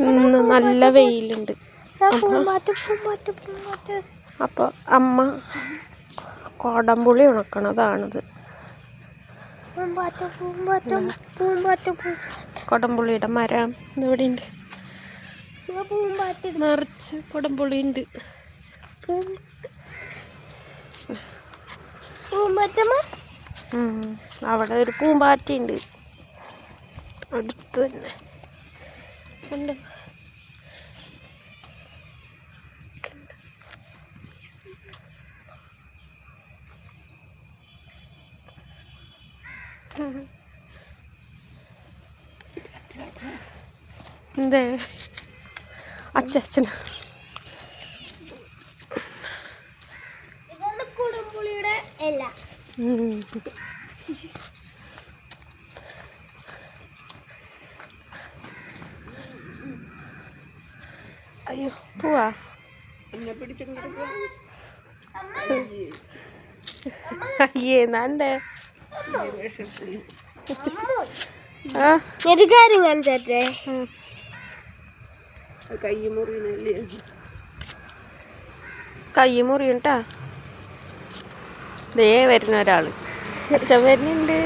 ഇന്ന് നല്ല വെയിലുണ്ട്. അപ്പൊ പൂമ്പാറ്റ് പൂമ്പാറ്റ് അപ്പോൾ അമ്മ കോടംപുളി ഉണക്കണതാണിത്. പൂമ്പാറ്റ് പൂമ്പാറ്റ് പൂമ്പാറ്റ് കൊടംപുളിയുടെ മരം ഇവിടെ ഉണ്ട് പൂമ്പാറ്റ് നിറച്ച് കൊടംപുളി ഉണ്ട് അവിടെ ഒരു പൂമ്പാറ്റയുണ്ട്. അടുത്ത് തന്നെ. കണ്ടോ. എന്തേ? അച്ഛന ഇതാണ് കുടംപുളിയുടെ അയ്യോ പോവാ. അയ്യേ നാണ്ടേ ഒരു കാര്യം കാണിച്ചേ ഉം. കൈ മുറിയുണ്ടാ ദേ വരുന്ന ഒരാൾ അച്ഛൻ വരുന്നുണ്ട്.